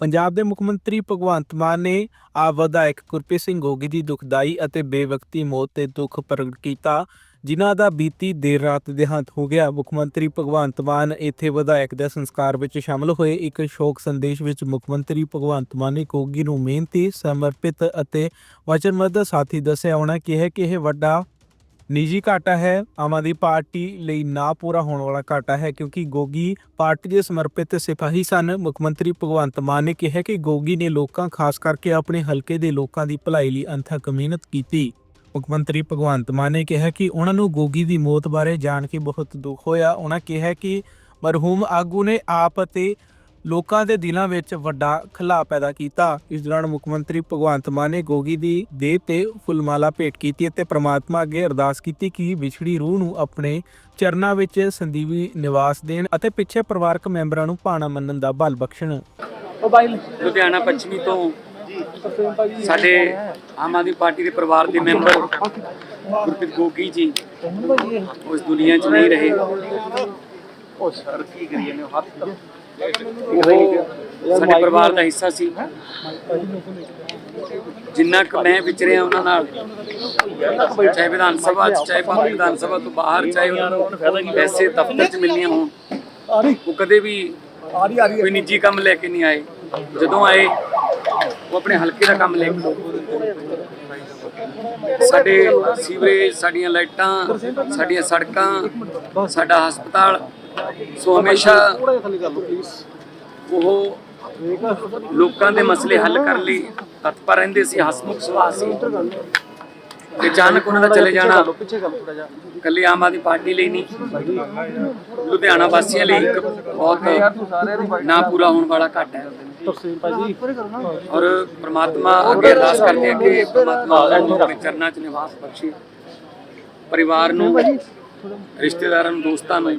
ਪੰਜਾਬ ਦੇ ਮੁੱਖ ਮੰਤਰੀ ਭਗਵੰਤ ਮਾਨ ਨੇ ਆਪ ਵਿਧਾਇਕ ਗੁਰਪ੍ਰੀਤ ਸਿੰਘ ਗੋਗੀ ਦੀ ਦੁਖਦਾਈ ਅਤੇ ਬੇਵਕਤੀ ਮੌਤ ਤੇ ਦੁੱਖ ਪ੍ਰਗਟ ਕੀਤਾ, ਜਿਨ੍ਹਾਂ ਦਾ ਬੀਤੀ ਦੇਰ ਰਾਤ ਦੇਹਾਂਤ ਹੋ ਗਿਆ। ਮੁੱਖ ਮੰਤਰੀ ਭਗਵੰਤ ਮਾਨ ਇੱਥੇ ਵਿਧਾਇਕ ਦੇ ਸੰਸਕਾਰ ਵਿੱਚ ਸ਼ਾਮਲ ਹੋਏ। ਇੱਕ ਸ਼ੋਕ ਸੰਦੇਸ਼ ਵਿੱਚ ਮੁੱਖ ਮੰਤਰੀ ਭਗਵੰਤ ਮਾਨ ਨੇ ਗੋਗੀ ਨੂੰ ਮਿਹਨਤੀ, ਸਮਰਪਿਤ ਅਤੇ ਵਚਨਬੱਧ ਸਾਥੀ ਦੱਸਿਆ, ਉਹਨਾਂ ਕਿਹਾ ਕਿ ਇਹ ਵੱਡਾ ਨਿੱਜੀ ਘਾਟਾ ਹੈ ਆਮ ਆਦਮੀ ਪਾਰਟੀ ਲਈ ਨਾ ਪੂਰਾ ਹੋਣ ਵਾਲਾ ਘਾਟਾ ਹੈ, ਕਿਉਂਕਿ ਗੋਗੀ ਪਾਰਟੀ ਦੇ ਸਮਰਪਿਤ ਸਿਪਾਹੀ ਸਨ। ਮੁੱਖ ਮੰਤਰੀ ਭਗਵੰਤ ਮਾਨ ਨੇ ਕਿਹਾ ਕਿ ਗੋਗੀ ਨੇ ਲੋਕਾਂ, ਖਾਸ ਕਰਕੇ ਆਪਣੇ ਹਲਕੇ ਦੇ ਲੋਕਾਂ ਦੀ ਭਲਾਈ ਲਈ ਅੰਥਕ ਮਿਹਨਤ ਕੀਤੀ। ਮੁੱਖ ਮੰਤਰੀ ਭਗਵੰਤ ਮਾਨ ਨੇ ਕਿਹਾ ਕਿ ਉਹਨਾਂ ਨੂੰ ਗੋਗੀ ਦੀ ਮੌਤ ਬਾਰੇ ਜਾਣ ਕੇ ਬਹੁਤ ਦੁੱਖ ਹੋਇਆ। ਉਹਨਾਂ ਕਿਹਾ ਕਿ ਮਰਹੂਮ ਆਗੂ ਨੇ ਆਪ ਅਤੇ ਲੋਕਾਂ ਦੇ ਦਿਲਾਂ ਵਿੱਚ ਵੱਡਾ ਖਲਾ ਪੈਦਾ ਕੀਤਾ। ਇਸ ਦੌਰਾਨ ਮੁੱਖ ਮੰਤਰੀ ਭਗਵੰਤ ਮਾਨ ਨੇ ਗੋਗੀ ਦੀ ਦੇਹ ਤੇ ਫੁੱਲਮਾਲਾ ਭੇਟ ਕੀਤੀ ਅਤੇ ਪ੍ਰਮਾਤਮਾ ਅੱਗੇ ਅਰਦਾਸ ਕੀਤੀ ਕਿ ਵਿਛੜੀ ਰੂਹ ਨੂੰ ਆਪਣੇ ਚਰਨਾਂ ਵਿੱਚ ਸੰਦੀਵੀ ਨਿਵਾਸ ਦੇਣ ਅਤੇ ਪਿੱਛੇ ਪਰਿਵਾਰਕ ਮੈਂਬਰਾਂ ਨੂੰ ਭਾਣਾ ਮੰਨਣ ਦਾ ਬਲ ਬਖਸ਼ਣ। ਲੁਧਿਆਣਾ ਪੱਛਮੀ ਤੋਂ ਸਾਡੇ ਆਮ ਆਦਮੀ ਪਾਰਟੀ ਦੇ ਪਰਿਵਾਰ ਦੇ ਮੈਂਬਰ ਗੁਰਪ੍ਰੀਤ ਗੋਗੀ ਜੀ ਉਸ ਦੁਨੀਆ 'ਚ ਨਹੀਂ ਰਹੇ। ਉਹ ਸਰ ਕੀ ਕਰੀਏ ਨੇ ਹੱਥ ਉਹ ਸਾਡੇ ਪਰਿਵਾਰ ਦਾ ਹਿੱਸਾ ਸੀ। ਜਿੰਨਾ ਕੁ ਮੈਂ ਵਿਚਰਿਆ ਉਹਨਾਂ ਨਾਲ, ਚਾਹੇ ਵਿਧਾਨ ਸਭਾ 'ਚ, ਚਾਹੇ ਭਾਵੇਂ ਵਿਧਾਨ ਸਭਾ ਤੋਂ ਬਾਹਰ, ਚਾਹੇ ਉਹਨਾਂ ਨੂੰ ਵੈਸੇ ਦਫ਼ਤਰ 'ਚ ਮਿਲਣੀਆਂ ਹੋਣ, ਉਹ ਕਦੇ ਵੀ ਕੋਈ ਨਿੱਜੀ ਕੰਮ ਲੈ ਕੇ ਨਹੀਂ ਆਏ। ਜਦੋਂ ਆਏ, ਉਹ ਆਪਣੇ ਹਲਕੇ ਦਾ ਕੰਮ ਲੈ ਕੇ ਸਾਡੇ ਸੀਵਰੇਜ, ਸਾਡੀਆਂ ਲਾਈਟਾਂ, ਸਾਡੀਆਂ ਸੜਕਾਂ, ਸਾਡਾ ਹਸਪਤਾਲ ਸੋ ਹਮੇਸ਼ਾ ਉਹ ਲੋਕਾਂ ਦੇ ਮਸਲੇ ਹੱਲ ਕਰਨ ਲਈ ਤਤਪਰ ਰਹਿੰਦੇ ਸੀ, ਹਸਮੁਖ ਸੁਭਾਅ ਸੀ। ਤੇ ਅਚਾਨਕ ਉਹਨਾਂ ਦਾ ਚਲੇ ਜਾਣਾ ਕੱਲੀ ਆਮ ਆਦਮੀ ਪਾਰਟੀ ਲਈ ਨਹੀਂ, ਲੁਧਿਆਣਾ ਵਾਸੀਆਂ ਲਈ ਇੱਕ ਬਹੁਤ ਨਾ ਪੂਰਾ ਹੋਣ ਵਾਲਾ ਘਾਟਾ ਹੈ। ਔਰ ਪ੍ਰਮਾਤਮਾ ਅੱਗੇ ਅਰਦਾਸ ਕਰਦੇ ਹਾਂ ਕਿ ਪ੍ਰਮਾਤਮਾ ਆਪਣੇ ਚਰਨਾਂ 'ਚ ਨਿਵਾਸ ਬਖਸ਼ੇ। ਪਰਿਵਾਰ ਨੂੰ, ਰਿਸ਼ਤੇਦਾਰਾਂ ਨੂੰ, ਦੋਸਤਾਂ ਨੂੰ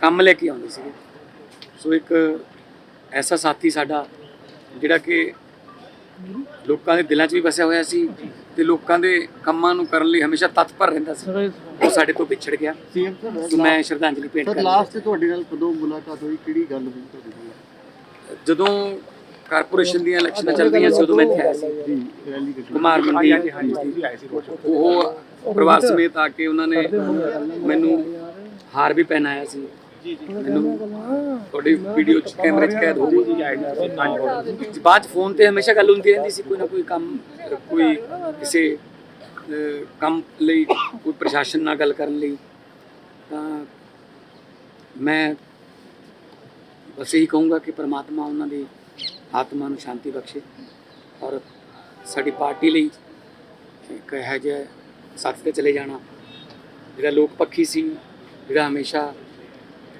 ਕੰਮ ਲੈ ਕੇ ਆਉਂਦੇ ਸੀਗੇ। ਸੋ ਇੱਕ ਐਸਾ ਸਾਥੀ ਸਾਡਾ ਜਿਹੜਾ ਕਿ ਲੋਕਾਂ ਦੇ ਦਿਲਾਂ 'ਚ ਵੀ ਵਸਿਆ ਹੋਇਆ ਸੀ ਤੇ ਲੋਕਾਂ ਦੇ ਕੰਮਾਂ ਨੂੰ ਕਰਨ ਲਈ ਹਮੇਸ਼ਾ ਤਤਪਰ ਰਹਿੰਦਾ ਸੀ। ਉਹ ਸਾਡੇ ਤੋਂ ਵਿਛੜ ਗਿਆ। ਸੋ ਮੈਂ ਸ਼ਰਧਾਂਜਲੀ ਭੇਟ ਕਰਦਾ ਲਾਸਟ ਤੇ ਤੁਹਾਡੇ ਨਾਲ ਕਦੋਂ ਮੁਲਾਕਾਤ ਹੋਈ? ਕਿਹੜੀ ਗੱਲ ਹੋਈ ਤੁਹਾਡੀ ਜਦੋਂ ਕਾਰਪੋਰੇਸ਼ਨ ਦੀਆਂ ਇਲੈਕਸ਼ਨਾਂ ਚੱਲ ਰਹੀਆਂ ਸੀ ਉਦੋਂ ਮੈਂ ਇੱਥੇ ਆਇਆ ਸੀ। ਜੀ ਰੈਲੀ ਕੱਢੀ। ਕੁਮਾਰ ਮੰਡੀ ਉਹ ਪਰਿਵਾਰ ਸਮੇਤ ਆ ਕੇ ਉਹਨਾਂ ਨੇ ਮੈਨੂੰ ਹਾਰ ਵੀ ਪਹਿਨਾਇਆ ਸੀ। ਮੈਨੂੰ ਤੁਹਾਡੀ ਵੀਡੀਓ ਚ ਕੈਮਰੇ ਚ ਕੈਦ ਹੋ ਗਈ ਬਾਅਦ 'ਚ ਫੋਨ ਤੇ ਹਮੇਸ਼ਾ ਗੱਲ ਹੁੰਦੀ ਰਹਿੰਦੀ ਸੀ ਕੋਈ ਨਾ ਕੋਈ ਕੰਮ ਕੋਈ ਕਿਸੇ ਕੰਮ ਲਈ ਕੋਈ ਪ੍ਰਸ਼ਾਸਨ ਨਾਲ ਗੱਲ ਕਰਨ ਲਈ। ਤਾਂ ਮੈਂ ਬਸ ਇਹੀ ਕਹੂੰਗਾ ਕਿ ਪ੍ਰਮਾਤਮਾ ਉਹਨਾਂ ਦੀ ਆਤਮਾ ਨੂੰ ਸ਼ਾਂਤੀ ਬਖਸ਼ੇ ਔਰ ਸਾਡੀ ਪਾਰਟੀ ਲਈ ਇੱਕ ਇਹੋ ਜਿਹਾ ਸਾਥ ਤੇ ਚਲੇ ਜਾਣਾ। ਜਿਹੜਾ ਲੋਕ ਪੱਖੀ ਸੀ ਜਿਹੜਾ ਹਮੇਸ਼ਾ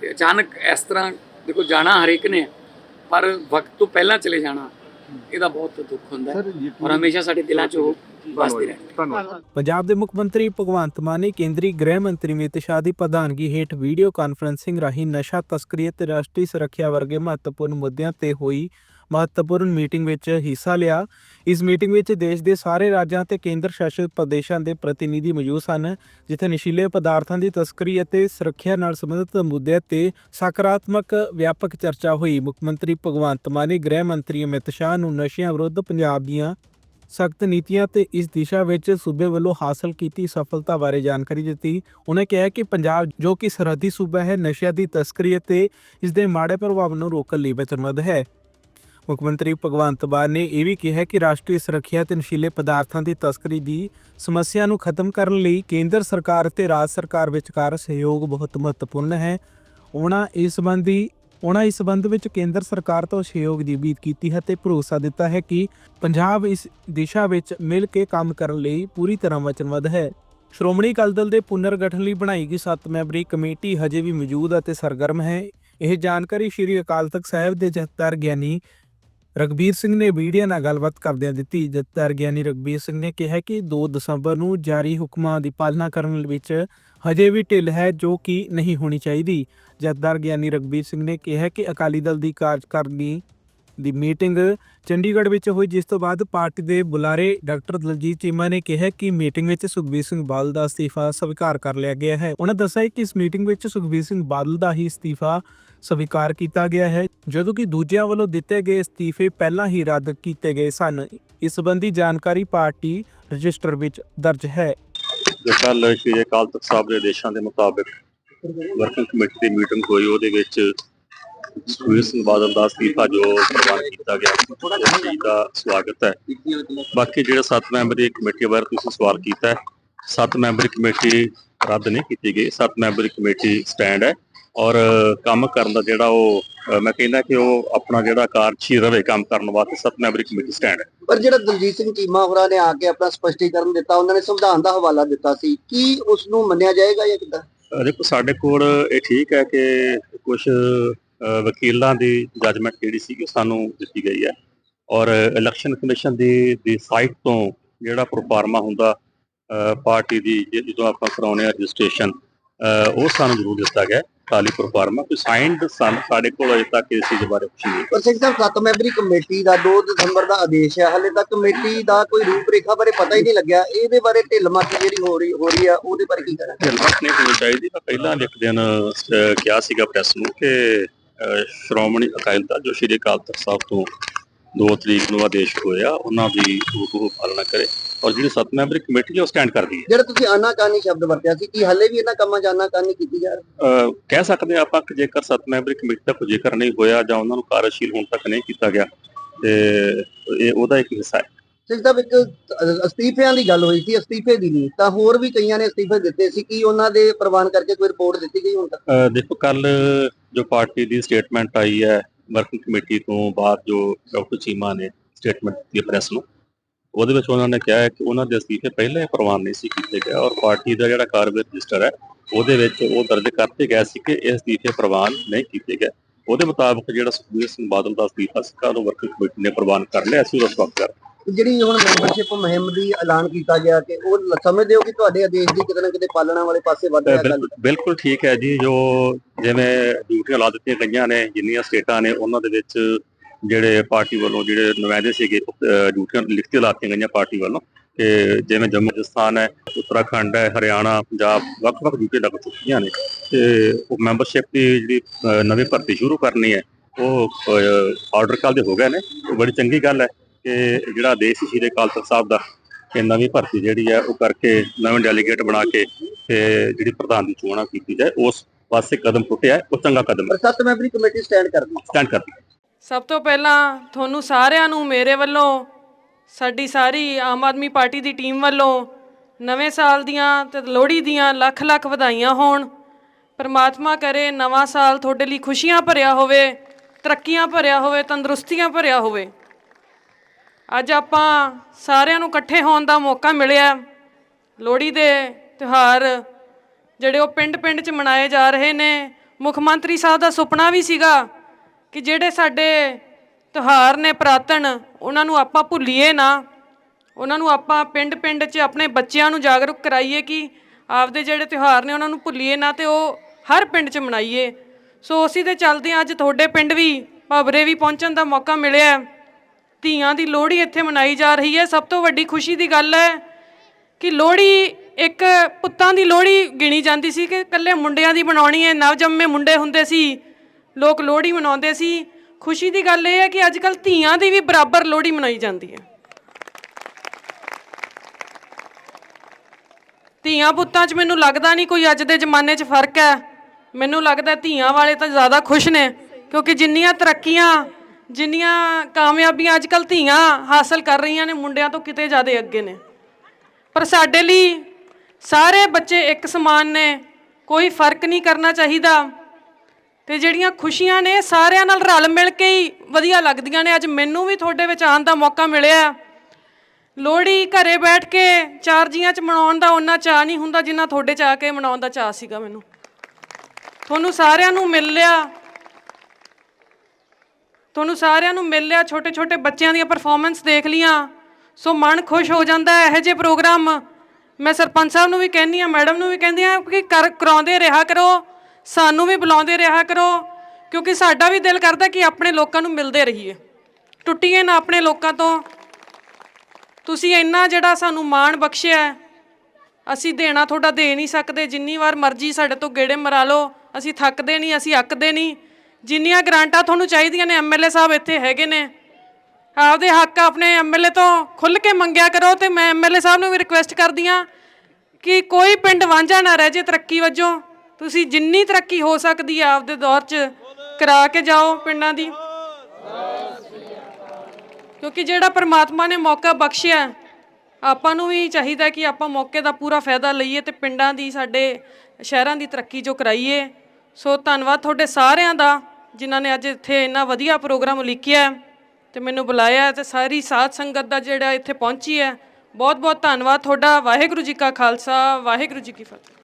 ਤੇ ਅਚਾਨਕ ਇਸ ਤਰ੍ਹਾਂ ਦੇਖੋ ਜਾਣਾ ਹਰੇਕ ਨੇ ਪਰ ਵਕਤ ਤੋਂ ਪਹਿਲਾਂ ਚਲੇ ਜਾਣਾ ਇਹਦਾ ਬਹੁਤ ਦੁੱਖ ਹੁੰਦਾ ਹੈ ਔਰ ਹਮੇਸ਼ਾ ਸਾਡੇ ਦਿਲਾਂ 'ਚ ਉਹ ਵਸਦੇ ਧੰਨਵਾਦ। ਪੰਜਾਬ ਦੇ ਮੁੱਖ ਮੰਤਰੀ ਭਗਵੰਤ ਮਾਨ ਨੇ ਕੇਂਦਰੀ ਗ੍ਰਹਿ ਮੰਤਰੀ ਅਮਿਤ ਸ਼ਾਹ ਦੀ ਪ੍ਰਧਾਨਗੀ ਹੇਠ ਵੀਡੀਓ ਕਾਨਫਰੰਸਿੰਗ ਰਾਹੀਂ ਨਸ਼ਾ ਤਸਕਰੀ ਅਤੇ ਰਾਸ਼ਟਰੀ ਸੁਰੱਖਿਆ ਵਰਗੇ ਮਹੱਤਵਪੂਰਨ ਮੁੱਦਿਆਂ ਤੇ ਹੋਈ ਮਹੱਤਵਪੂਰਨ ਮੀਟਿੰਗ ਵਿੱਚ ਹਿੱਸਾ ਲਿਆ। ਇਸ ਮੀਟਿੰਗ ਵਿੱਚ ਦੇਸ਼ ਦੇ ਸਾਰੇ ਰਾਜਾਂ ਤੇ ਕੇਂਦਰ ਸ਼ਾਸਿਤ ਪ੍ਰਦੇਸ਼ਾਂ ਦੇ ਪ੍ਰਤੀਨਿਧੀ ਮੌਜੂਦ ਸਨ, ਜਿੱਥੇ ਨਸ਼ੀਲੇ ਪਦਾਰਥਾਂ ਦੀ ਤਸਕਰੀ ਅਤੇ ਸੁਰੱਖਿਆ ਨਾਲ ਸੰਬੰਧਿਤ ਮੁੱਦਿਆਂ ਤੇ ਸਕਾਰਾਤਮਕ ਵਿਆਪਕ ਚਰਚਾ ਹੋਈ। ਮੁੱਖ ਮੰਤਰੀ ਭਗਵੰਤ ਮਾਨ ਨੇ ਗ੍ਰਹਿ ਮੰਤਰੀ ਅਮਿਤ ਸ਼ਾਹ ਨੂੰ ਨਸ਼ਿਆਂ ਵਿਰੁੱਧ ਪੰਜਾਬ ਦੀਆਂ ਸਖਤ ਨੀਤੀਆਂ ਤੇ ਇਸ ਦਿਸ਼ਾ ਵਿੱਚ ਸੂਬੇ ਵੱਲੋਂ ਹਾਸਲ ਕੀਤੀ ਸਫਲਤਾ ਬਾਰੇ ਜਾਣਕਾਰੀ ਦਿੱਤੀ। ਉਹਨੇ ਕਿਹਾ ਕਿ ਪੰਜਾਬ ਜੋ ਕਿ ਸਰਹੱਦੀ ਸੂਬਾ ਹੈ, ਨਸ਼ਿਆਂ ਦੀ ਤਸਕਰੀ ਅਤੇ ਇਸ ਦੇ ਮਾੜੇ ਪ੍ਰਭਾਵ ਨੂੰ ਰੋਕਣ ਲਈ ਵਚਨਬੱਧ ਹੈ। ਮੁੱਖ ਮੰਤਰੀ ਭਗਵੰਤ ਮਾਨ ਨੇ ਇਹ ਵੀ ਕਿਹਾ ਕਿ ਰਾਸ਼ਟਰੀ ਸੁਰੱਖਿਆ ਤੇ ਨਸ਼ੀਲੇ ਪਦਾਰਥਾਂ ਦੀ ਤਸਕਰੀ ਦੀ ਸਮੱਸਿਆ ਨੂੰ ਖਤਮ ਕਰਨ ਲਈ ਕੇਂਦਰ ਸਰਕਾਰ ਤੇ ਰਾਜ ਸਰਕਾਰ ਵਿਚਕਾਰ ਸਹਿਯੋਗ ਬਹੁਤ ਮਹੱਤਵਪੂਰਨ ਹੈ। ਉਹਨਾਂ ਇਸ ਸੰਬੰਧੀ ਉਹਨਾਂ ਇਸ ਸੰਬੰਧ ਵਿੱਚ ਕੇਂਦਰ ਸਰਕਾਰ ਤੋਂ ਸਹਿਯੋਗ ਦੀ ਉਮੀਦ ਕੀਤੀ ਹੈ ਤੇ ਭਰੋਸਾ ਦਿੱਤਾ ਹੈ ਕਿ ਪੰਜਾਬ ਇਸ ਦਿਸ਼ਾ ਵਿੱਚ ਮਿਲ ਕੇ ਕੰਮ ਕਰਨ ਲਈ ਪੂਰੀ ਤਰ੍ਹਾਂ ਵਚਨਬੱਧ ਹੈ। ਸ਼੍ਰੋਮਣੀ ਅਕਾਲੀ ਦਲ ਦੇ ਪੁਨਰਗਠਨ ਲਈ ਬਣਾਈ ਗਈ 7 ਮੈਂਬਰੀ ਕਮੇਟੀ ਹਜੇ ਵੀ ਮੌਜੂਦ ਅਤੇ ਸਰਗਰਮ ਹੈ। ਇਹ ਜਾਣਕਾਰੀ ਸ਼੍ਰੀ ਅਕਾਲ ਤਖਤ ਸਾਹਿਬ ਦੇ ਜਥੇਦਾਰ ਗਿਆਨੀ ਰਗਬੀਰ ਸਿੰਘ ਨੇ ਮੀਡੀਆ ਨਾਲ ਗੱਲਬਾਤ ਕਰਦਿਆਂ ਦਿੱਤੀ। ਜਥੇਦਾਰ ਗਿਆਨੀ ਰਗਬੀਰ ਸਿੰਘ ਨੇ ਕਿਹਾ ਕਿ 2 ਦਸੰਬਰ ਨੂੰ ਜਾਰੀ ਹੁਕਮਾਂ ਦੀ ਪਾਲਣਾ ਕਰਨ ਵਿੱਚ ਹਜੇ ਵੀ ਢਿੱਲ ਹੈ, ਜੋ ਕਿ ਨਹੀਂ ਹੋਣੀ ਚਾਹੀਦੀ। ਜਥੇਦਾਰ ਗਿਆਨੀ ਰਗਬੀਰ ਸਿੰਘ ਨੇ ਕਿਹਾ ਕਿ ਅਕਾਲੀ ਦਲ ਦੀ ਕਾਰਜਕਾਰਨੀ ਦੀ ਮੀਟਿੰਗ ਚੰਡੀਗੜ੍ਹ ਵਿੱਚ ਹੋਈ, ਜਿਸ ਤੋਂ ਬਾਅਦ ਪਾਰਟੀ ਦੇ ਬੁਲਾਰੇ ਡਾਕਟਰ ਦਲਜੀਤ ਚੀਮਾ ਨੇ ਕਿਹਾ ਕਿ ਮੀਟਿੰਗ ਵਿੱਚ ਸੁਖਬੀਰ ਸਿੰਘ ਬਾਦਲ ਦਾ ਅਸਤੀਫਾ ਸਵੀਕਾਰ ਕਰ ਲਿਆ ਗਿਆ ਹੈ। ਉਹਨਾਂ ਦੱਸਿਆ ਕਿ ਇਸ ਮੀਟਿੰਗ ਵਿੱਚ ਸੁਖਬੀਰ ਸਿੰਘ ਬਾਦਲ ਦਾ ਹੀ ਅਸਤੀਫਾ ਸਵੀਕਾਰ ਕੀਤਾ ਗਿਆ ਹੈ, ਜਦੋਂ ਕਿ ਦੂਜਿਆਂ ਵੱਲੋਂ ਦਿੱਤੇ ਗਏ ਅਸਤੀਫੇ ਪਹਿਲਾਂ ਹੀ ਰੱਦ ਕੀਤੇ ਗਏ ਸਨ। ਇਸ ਸੰਬੰਧੀ ਜਾਣਕਾਰੀ ਪਾਰਟੀ ਰਜਿਸਟਰ ਵਿੱਚ ਦਰਜ ਹੈ। ਕੱਲ ਸ਼੍ਰੀ ਅਕਾਲ ਤਖਤ ਸਾਹਿਬ ਦੇ ਆਦੇਸ਼ਾਂ ਦੇ ਮੁਤਾਬਕ ਵਰਕਿੰਗ ਕਮੇਟੀ ਦੀ ਮੀਟਿੰਗ ਹੋਈ, ਉਹਦੇ ਵਿੱਚ ਸੁਖਬੀਰ ਸਿੰਘ ਬਾਦਲ ਦਾ ਅਸਤੀਫਾ ਜੋ ਪ੍ਰਵਾਨ ਕੀਤਾ ਗਿਆ ਚੀਜ਼ ਦਾ ਸਵਾਗਤ ਹੈ। ਬਾਕੀ ਜਿਹੜਾ ਸੱਤ ਮੈਂਬਰੀ ਕਮੇਟੀ ਬਾਰੇ ਤੁਸੀਂ ਸਵਾਲ ਕੀਤਾ ਹੈ ਸੱਤ ਮੈਂਬਰੀ ਕਮੇਟੀ ਰੱਦ ਨਹੀਂ ਕੀਤੀ ਗਈ ਸੱਤ ਮੈਂਬਰੀ ਕਮੇਟੀ ਸਟੈਂਡ ਹੈ ਔਰ ਕੰਮ ਕਰਨ ਦਾ ਜਿਹੜਾ ਉਹ ਮੈਂ ਕਹਿੰਦਾ ਕਿ ਉਹ ਆਪਣਾ ਜਿਹੜਾ ਕਾਰਜਸ਼ੀਲ ਰਵੇ ਕੰਮ ਕਰਨ ਵਾਸਤੇ ਸੱਤ ਮੈਂਬਰੀ ਕਮੇਟੀ ਸਟੈਂਡ ਹੈ। ਪਰ ਜਿਹੜਾ ਦਲਜੀਤ ਸਿੰਘ ਚੀਮਾ ਹੋਰਾਂ ਨੇ ਆ ਕੇ ਆਪਣਾ ਸਪਸ਼ਟੀਕਰਨ ਦਿੱਤਾ ਉਹਨਾਂ ਨੇ ਸੰਵਿਧਾਨ ਦਾ ਹਵਾਲਾ ਦਿੱਤਾ ਸੀ ਕੀ ਉਸ ਨੂੰ ਮੰਨਿਆ ਜਾਏਗਾ ਜਾਂ ਕਿੱਦਾਂ? ਦੇਖੋ ਸਾਡੇ ਕੋਲ ਇਹ ਠੀਕ ਹੈ ਕਿ ਕੁਝ ਵਕੀਲਾਂ ਦੀ ਜਜਮੈਂਟ ਜਿਹੜੀ ਸੀ ਉਹ ਸਾਨੂੰ ਦਿੱਤੀ ਗਈ ਹੈ। ਔਰ ਇਲੈਕਸ਼ਨ ਕਮਿਸ਼ਨ ਦੀ ਦੀ ਸਾਈਟ ਤੋਂ ਜਿਹੜਾ ਪ੍ਰੋਫਾਰਮਾ ਹੁੰਦਾ ਪਾਰਟੀ ਦੀ ਜਦੋਂ ਆਪਾਂ ਕਰਾਉਨੇ ਆ ਰਜਿਸਟ੍ਰੇਸ਼ਨ ਉਹ ਸਾਨੂੰ ਜ਼ਰੂਰ ਦਿੱਤਾ ਗਿਆ ਖਾਲੀ ਪ੍ਰੋਫਾਰਮਾ ਕੋਈ ਸਾਈਨਡ ਸਾਡੇ ਕੋਲ ਅਜੇ ਤੱਕ ਇਸ ਚੀਜ਼ ਬਾਰੇ ਕੁਝ ਨਹੀਂ ਪਰ ਸਿੰਘ ਸਾਹਿਬ ਸੱਤ ਮੈਂਬਰੀ ਕਮੇਟੀ ਦਾ 2 ਦਸੰਬਰ ਦਾ ਆਦੇਸ਼ ਹੈ। ਹਾਲੇ ਤੱਕ ਕਮੇਟੀ ਦਾ ਕੋਈ ਰੂਪਰੇਖਾ ਬਾਰੇ ਪਤਾ ਹੀ ਨਹੀਂ ਲੱਗਿਆ। ਇਹਦੇ ਬਾਰੇ ਢਿੱਲ ਮੱਤ ਜਿਹੜੀ ਹੋ ਰਹੀ ਹੋ ਰਹੀ ਆ ਉਹਦੇ ਬਾਰੇ ਕੀ ਕਹਿਣਾ? ਹਿਲਮਤ ਨਹੀਂ ਹੋਣੀ ਚਾਹੀਦੀ। ਮੈਂ ਪਹਿਲਾਂ ਇੱਕ ਦਿਨ ਕਿਹਾ ਸੀਗਾ ਪ੍ਰੈਸ ਨੂੰ ਕਿ ਸ਼੍ਰੋਮਣੀ ਅਕਾਲੀ ਦਲ ਜੋ ਸ਼੍ਰੀ ਅਕਾਲ ਤਖਤ ਸਾਹਿਬ ਤੋਂ 2 ਤਰੀਕ ਨੂੰ ਆਦੇਸ਼ ਹੋਇਆ ਉਹਨਾਂ ਦੀ ਉਹ ਪਾਲਣਾ ਕਰੇ ਔਰ ਜਿਹੜੀ ਸੱਤ ਮੈਂਬਰੀ ਕਮੇਟੀ ਹੈ ਉਹ ਸਟੈਂਡ ਕਰਦੀ ਹੈ। ਜਿਹੜਾ ਤੁਸੀਂ ਆਨਾਕਾਨੀ ਸ਼ਬਦ ਵਰਤਿਆ ਸੀ ਕਿ ਹਾਲੇ ਵੀ ਇਹਨਾਂ ਕੰਮਾਂ 'ਚ ਆਨਾਕਾਨੀ ਕੀਤੀ ਜਾ ਰਹੀ ਕਹਿ ਸਕਦੇ ਆਪਾਂ ਕਿ ਜੇਕਰ ਸੱਤ ਮੈਂਬਰੀ ਕਮੇਟੀ ਦਾ ਕੋਈ ਜ਼ਿਕਰ ਨਹੀਂ ਹੋਇਆ ਜਾਂ ਉਹਨਾਂ ਨੂੰ ਕਾਰਜਸ਼ੀਲ ਹੋਣ ਤੱਕ ਨਹੀਂ ਕੀਤਾ ਗਿਆ ਤੇ ਇਹ ਉਹਦਾ ਇੱਕ ਹਿੱਸਾ ਹੈ। ਸਿੰਘ ਸਾਹਿਬ ਇੱਕ ਅ- ਅਸਤੀਫਿਆਂ ਦੀ ਗੱਲ ਹੋਈ ਸੀ, ਅਸਤੀਫੇ ਦੀ ਨਹੀਂ। ਤਾਂ ਹੋਰ ਵੀ ਕਈਆਂ ਨੇ ਅਸਤੀਫੇ ਦਿੱਤੇ ਸੀ ਕਿ ਉਹਨਾਂ ਦੇ ਪ੍ਰਵਾਨ ਕਰਕੇ ਕੋਈ ਰਿਪੋਰਟ ਦਿੱਤੀ ਗਈ ਹੁਣ ਤੱਕ? ਅਹ ਦੇਖੋ ਕੱਲ ਜੋ ਪਾਰਟੀ ਦੀ ਸਟੇਟਮੈਂਟ ਆਈ ਹੈ ਵਰਕਿੰਗ ਕਮੇਟੀ ਤੋਂ ਬਾਅਦ ਜੋ ਡਾਕਟਰ ਚੀਮਾ ਨੇ ਸਟੇਟਮੈਂਟ ਦਿੱਤੀ ਪ੍ਰੈਸ ਨੂੰ, ਉਹਦੇ ਵਿੱਚ ਉਹਨਾਂ ਨੇ ਕਿਹਾ ਹੈ ਕਿ ਉਹਨਾਂ ਦੇ ਅਸਤੀਫੇ ਪਹਿਲਾਂ ਹੀ ਪ੍ਰਵਾਨ ਨਹੀਂ ਸੀ ਕੀਤੇ ਗਏ ਔਰ ਪਾਰਟੀ ਦਾ ਜਿਹੜਾ ਕਾਰਵਾਈ ਰਜਿਸਟਰ ਹੈ, ਉਹਦੇ ਵਿੱਚ ਉਹ ਦਰਜ ਕਰਤੇ ਗਏ ਸੀ ਕਿ ਇਹ ਅਸਤੀਫੇ ਪ੍ਰਵਾਨ ਨਹੀਂ ਕੀਤੇ ਗਏ। ਉਹਦੇ ਮੁਤਾਬਕ ਜਿਹੜਾ ਸੁਖਬੀਰ ਸਿੰਘ ਬਾਦਲ ਦਾ ਅਸਤੀਫਾ ਸੀ ਉਹ ਵਰਕਿੰਗ ਕਮੇਟੀ ਨੇ ਪ੍ਰਵਾਨ ਕਰ ਲਿਆ ਸੀ ਉਹਦਾ ਸਵਾਗਤ ਜਿਹੜੀ ਹੁਣ ਮੈਂਬਰਸ਼ਿਪ ਮੁਹਿੰਮ ਦੀ ਐਲਾਨ ਕੀਤਾ ਗਿਆ ਕਿ ਉਹ ਸਮਝਦੇ ਹੋ ਕਿ ਤੁਹਾਡੇ ਆਦੇਸ਼ ਦੀ ਕਿਤੇ ਨਾ ਕਿਤੇ ਪਾਲਣਾ ਵਾਲੇ ਪਾਸੇ ਵੱਧ ਰਿਹਾ ਗੱਲ? ਬਿਲਕੁਲ ਠੀਕ ਹੈ ਜੀ ਜੋ ਜਿਵੇਂ ਡਿਊਟੀਆਂ ਲਾ ਦਿੱਤੀਆਂ ਗਈਆਂ ਨੇ ਜਿੰਨੀਆਂ ਸਟੇਟਾਂ ਨੇ ਉਹਨਾਂ ਦੇ ਵਿੱਚ ਜਿਹੜੇ ਪਾਰਟੀ ਵੱਲੋਂ ਜਿਹੜੇ ਨੁਮਾਇੰਦੇ ਸੀਗੇ ਡਿਊਟੀਆਂ ਲਿਖਤੀ ਲਾਤੀਆਂ ਗਈਆਂ ਪਾਰਟੀ ਵੱਲੋਂ ਕਿ ਜਿਵੇਂ ਜੰਮੂ ਰਾਜਸਥਾਨ ਹੈ ਉੱਤਰਾਖੰਡ ਹੈ ਹਰਿਆਣਾ ਪੰਜਾਬ ਵੱਖ-ਵੱਖ ਡਿਊਟੀ ਲੱਗ ਚੁੱਕੀਆਂ ਨੇ ਤੇ ਉਹ ਮੈਂਬਰਸ਼ਿਪ ਦੀ ਜਿਹੜੀ ਨਵੀਂ ਭਰਤੀ ਸ਼ੁਰੂ ਕਰਨੀ ਹੈ ਉਹ ਆਰਡਰ ਕੱਲ ਦੇ ਹੋ ਗਏ ਨੇ ਉਹ ਬੜੀ ਚੰਗੀ ਗੱਲ ਹੈ। ਕਿ ਜਿਹੜਾ ਦੇਸ਼ ਸੀ ਸ਼੍ਰੀ ਅਕਾਲ ਤਖਤ ਸਾਹਿਬ ਦਾ ਕਿ ਨਵੀਂ ਭਰਤੀ ਜਿਹੜੀ ਹੈ ਉਹ ਕਰਕੇ ਨਵੇਂ ਡੈਲੀਗੇਟ ਬਣਾ ਕੇ ਤੇ ਜਿਹੜੀ ਪ੍ਰਧਾਨ ਦੀ ਚੋਣਾਂ ਕੀਤੀ ਜਾਏ ਉਸ ਪਾਸੇ ਕਦਮ ਪੁੱਟਿਆ ਹੈ, ਉਹ ਚੰਗਾ ਕਦਮ ਪਰ ਸੱਤ ਮੈਂਬਰੀ ਕਮੇਟੀ ਸਟੈਂਡ ਕਰਦੀ ਸਟੈਂਡ ਕਰਦੀ ਹੈ। ਸਭ ਤੋਂ ਪਹਿਲਾਂ ਤੁਹਾਨੂੰ ਸਾਰਿਆਂ ਨੂੰ ਮੇਰੇ ਵੱਲੋਂ ਸਾਡੀ ਸਾਰੀ ਆਮ ਆਦਮੀ ਪਾਰਟੀ ਦੀ ਟੀਮ ਵੱਲੋਂ ਨਵੇਂ ਸਾਲ ਦੀਆਂ ਤੇ ਲੋਹੜੀ ਦੀਆਂ ਲੱਖ ਲੱਖ ਵਧਾਈਆਂ ਹੋਣ। ਪਰਮਾਤਮਾ ਕਰੇ ਨਵਾਂ ਸਾਲ ਤੁਹਾਡੇ ਲਈ ਖੁਸ਼ੀਆਂ ਭਰਿਆ ਹੋਵੇ ਤਰੱਕੀਆਂ ਭਰਿਆ ਹੋਵੇ ਤੰਦਰੁਸਤੀਆਂ ਭਰਿਆ ਹੋਵੇ। ਅੱਜ ਆਪਾਂ ਸਾਰਿਆਂ ਨੂੰ ਇਕੱਠੇ ਹੋਣ ਦਾ ਮੌਕਾ ਮਿਲਿਆ ਲੋਹੜੀ ਦੇ ਤਿਉਹਾਰ ਜਿਹੜੇ ਉਹ ਪਿੰਡ-ਪਿੰਡ 'ਚ ਮਨਾਏ ਜਾ ਰਹੇ ਨੇ। ਮੁੱਖ ਮੰਤਰੀ ਸਾਹਿਬ ਦਾ ਸੁਪਨਾ ਵੀ ਸੀਗਾ ਕਿ ਜਿਹੜੇ ਸਾਡੇ ਤਿਉਹਾਰ ਨੇ ਪ੍ਰਾਤਨ, ਉਹਨਾਂ ਨੂੰ ਆਪਾਂ ਭੁੱਲੀਏ ਨਾ। ਉਹਨਾਂ ਨੂੰ ਆਪਾਂ ਪਿੰਡ-ਪਿੰਡ 'ਚ ਆਪਣੇ ਬੱਚਿਆਂ ਨੂੰ ਜਾਗਰੂਕ ਕਰਾਈਏ ਕਿ ਆਪਦੇ ਜਿਹੜੇ ਤਿਉਹਾਰ ਨੇ ਉਹਨਾਂ ਨੂੰ ਭੁੱਲੀਏ ਨਾ ਤੇ ਉਹ ਹਰ ਪਿੰਡ 'ਚ ਮਨਾਈਏ। ਸੋ ਉਸੇ ਦੇ ਚੱਲਦੇ ਅੱਜ ਤੁਹਾਡੇ ਪਿੰਡ ਵੀ ਭਾਬਰੇ ਵੀ ਪਹੁੰਚਣ ਦਾ ਮੌਕਾ ਮਿਲਿਆ ਧੀਆਂ ਦੀ ਲੋਹੜੀ ਇੱਥੇ ਮਨਾਈ ਜਾ ਰਹੀ ਹੈ। ਸਭ ਤੋਂ ਵੱਡੀ ਖੁਸ਼ੀ ਦੀ ਗੱਲ ਹੈ ਕਿ ਲੋਹੜੀ ਇੱਕ ਪੁੱਤਾਂ ਦੀ ਲੋਹੜੀ ਗਿਣੀ ਜਾਂਦੀ ਸੀ ਕਿ ਇਕੱਲੇ ਮੁੰਡਿਆਂ ਦੀ ਬਣਾਉਣੀ ਹੈ। ਨਵਜੰਮੇ ਮੁੰਡੇ ਹੁੰਦੇ ਸੀ, ਲੋਕ ਲੋਹੜੀ ਮਨਾਉਂਦੇ ਸੀ। ਖੁਸ਼ੀ ਦੀ ਗੱਲ ਇਹ ਹੈ ਕਿ ਅੱਜ ਕੱਲ ਧੀਆਂ ਦੀ ਵੀ ਬਰਾਬਰ ਲੋਹੜੀ ਮਨਾਈ ਜਾਂਦੀ ਹੈ। ਧੀਆਂ ਪੁੱਤਾਂ 'ਚ ਮੈਨੂੰ ਲੱਗਦਾ ਨਹੀਂ ਕੋਈ ਅੱਜ ਦੇ ਜ਼ਮਾਨੇ 'ਚ ਫ਼ਰਕ ਹੈ। ਮੈਨੂੰ ਲੱਗਦਾ ਧੀਆਂ ਵਾਲੇ ਤਾਂ ਜ਼ਿਆਦਾ ਖੁਸ਼ ਨੇ ਕਿਉਂਕਿ ਜਿੰਨੀਆਂ ਤਰੱਕੀਆਂ ਜਿੰਨੀਆਂ ਕਾਮਯਾਬੀਆਂ ਅੱਜ ਕੱਲ੍ਹ ਧੀਆਂ ਹਾਸਲ ਕਰ ਰਹੀਆਂ ਨੇ, ਮੁੰਡਿਆਂ ਤੋਂ ਕਿਤੇ ਜ਼ਿਆਦਾ ਅੱਗੇ ਨੇ। ਪਰ ਸਾਡੇ ਲਈ ਸਾਰੇ ਬੱਚੇ ਇੱਕ ਸਮਾਨ ਨੇ, ਕੋਈ ਫ਼ਰਕ ਨਹੀਂ ਕਰਨਾ ਚਾਹੀਦਾ। ਤੇ ਜਿਹੜੀਆਂ ਖੁਸ਼ੀਆਂ ਨੇ, ਸਾਰਿਆਂ ਨਾਲ ਰਲ ਮਿਲ ਕੇ ਹੀ ਵਧੀਆ ਲੱਗਦੀਆਂ ਨੇ। ਅੱਜ ਮੈਨੂੰ ਵੀ ਤੁਹਾਡੇ ਵਿੱਚ ਆਉਣ ਦਾ ਮੌਕਾ ਮਿਲਿਆ। ਲੋਹੜੀ ਘਰੇ ਬੈਠ ਕੇ ਚਾਰ ਜੀਆਂ 'ਚ ਮਨਾਉਣ ਦਾ ਉਹਨਾਂ ਚਾਹ ਨਹੀਂ ਹੁੰਦਾ ਜਿੰਨਾ ਤੁਹਾਡੇ 'ਚ ਆ ਕੇ ਮਨਾਉਣ ਦਾ ਚਾਹ ਸੀਗਾ ਮੈਨੂੰ। ਤੁਹਾਨੂੰ ਸਾਰਿਆਂ ਨੂੰ ਮਿਲ ਲਿਆ। ਤੁਹਾਨੂੰ ਸਾਰਿਆਂ ਨੂੰ ਮਿਲ ਲਿਆ ਛੋਟੇ ਛੋਟੇ ਬੱਚਿਆਂ ਦੀਆਂ ਪਰਫਾਰਮੈਂਸ ਦੇਖ ਲੀਆਂ। ਸੋ ਮਨ ਖੁਸ਼ ਹੋ ਜਾਂਦਾ ਹੈ ਇਹੋ ਜਿਹੇ ਪ੍ਰੋਗਰਾਮ। ਮੈਂ ਸਰਪੰਚ ਸਾਹਿਬ ਨੂੰ ਵੀ ਕਹਿੰਦੀ ਆ ਮੈਡਮ ਨੂੰ ਵੀ ਕਹਿੰਦੀ ਆ ਕਿ ਕਰਾਉਂਦੇ ਰਿਹਾ ਕਰੋ, ਸਾਨੂੰ ਵੀ ਬੁਲਾਉਂਦੇ ਰਿਹਾ ਕਰੋ, ਕਿਉਂਕਿ ਸਾਡਾ ਵੀ ਦਿਲ ਕਰਦਾ ਕਿ ਆਪਣੇ ਲੋਕਾਂ ਨੂੰ ਮਿਲਦੇ ਰਹੀਏ। ਟੁੱਟੀਏ ਨਾ ਆਪਣੇ ਲੋਕਾਂ ਤੋਂ। ਤੁਸੀਂ ਇੰਨਾ ਜਿਹੜਾ ਸਾਨੂੰ ਮਾਣ ਬਖਸ਼ਿਆ ਅਸੀਂ ਦੇਣਾ ਤੁਹਾਡਾ ਦੇ ਨਹੀਂ ਸਕਦੇ, ਜਿੰਨੀ ਵਾਰ ਮਰਜ਼ੀ ਸਾਡੇ ਤੋਂ ਗੇੜੇ ਮਰਾ ਲਓ, ਅਸੀਂ ਥੱਕਦੇ ਨਹੀਂ, ਅਸੀਂ ਅੱਕਦੇ ਨਹੀਂ। ਜਿੰਨੀਆਂ ਗਰਾਂਟਾਂ ਤੁਹਾਨੂੰ ਚਾਹੀਦੀਆਂ ਨੇ ਐਮਐਲਏ ਸਾਹਿਬ ਇੱਥੇ ਹੈਗੇ ਨੇ, ਆਪਦੇ ਹੱਕ ਆਪਣੇ ਐਮਐਲਏ ਤੋਂ ਖੁੱਲ ਕੇ ਮੰਗਿਆ ਕਰੋ ਤੇ ਮੈਂ ਐਮਐਲਏ ਸਾਹਿਬ ਨੂੰ ਵੀ ਰਿਕੁਐਸਟ ਕਰਦੀ ਆ ਕਿ ਕੋਈ ਪਿੰਡ ਵਾਂਝਾ ਨਾ ਰਹਿ ਜੇ ਤਰੱਕੀ ਵਜੋਂ। ਤੁਸੀਂ ਜਿੰਨੀ ਤਰੱਕੀ ਹੋ ਸਕਦੀ ਆ ਆਪਦੇ ਦੌਰ 'ਚ ਕਰਾ ਕੇ ਜਾਓ ਪਿੰਡਾਂ ਦੀ। ਕਿਉਂਕਿ ਜਿਹੜਾ ਪਰਮਾਤਮਾ ਨੇ ਮੌਕਾ ਬਖਸ਼ਿਆ, ਆਪਾਂ ਨੂੰ ਵੀ ਚਾਹੀਦਾ ਕਿ ਆਪਾਂ ਮੌਕੇ ਦਾ ਪੂਰਾ ਫਾਇਦਾ ਲਈਏ ਤੇ ਪਿੰਡਾਂ ਦੀ ਸਾਡੇ ਸ਼ਹਿਰਾਂ ਦੀ ਤਰੱਕੀ ਜੋ ਕਰਾਈਏ। ਸੋ ਧੰਨਵਾਦ ਤੁਹਾਡੇ ਸਾਰਿਆਂ ਦਾ। ਜਿਨ੍ਹਾਂ ਨੇ ਅੱਜ ਇੱਥੇ ਇੰਨਾ ਵਧੀਆ ਪ੍ਰੋਗਰਾਮ ਲਿਖਿਆ ਹੈ ਤੇ ਮੈਨੂੰ ਬੁਲਾਇਆ ਹੈ ਤੇ ਸਾਰੀ ਸਾਧ ਸੰਗਤ ਦਾ ਜਿਹੜਾ ਇੱਥੇ ਪਹੁੰਚੀ ਹੈ ਬਹੁਤ ਬਹੁਤ ਧੰਨਵਾਦ ਤੁਹਾਡਾ, ਵਾਹਿਗੁਰੂ ਜੀ ਕਾ ਖਾਲਸਾ, ਵਾਹਿਗੁਰੂ ਜੀ ਕੀ ਫਤਿਹ।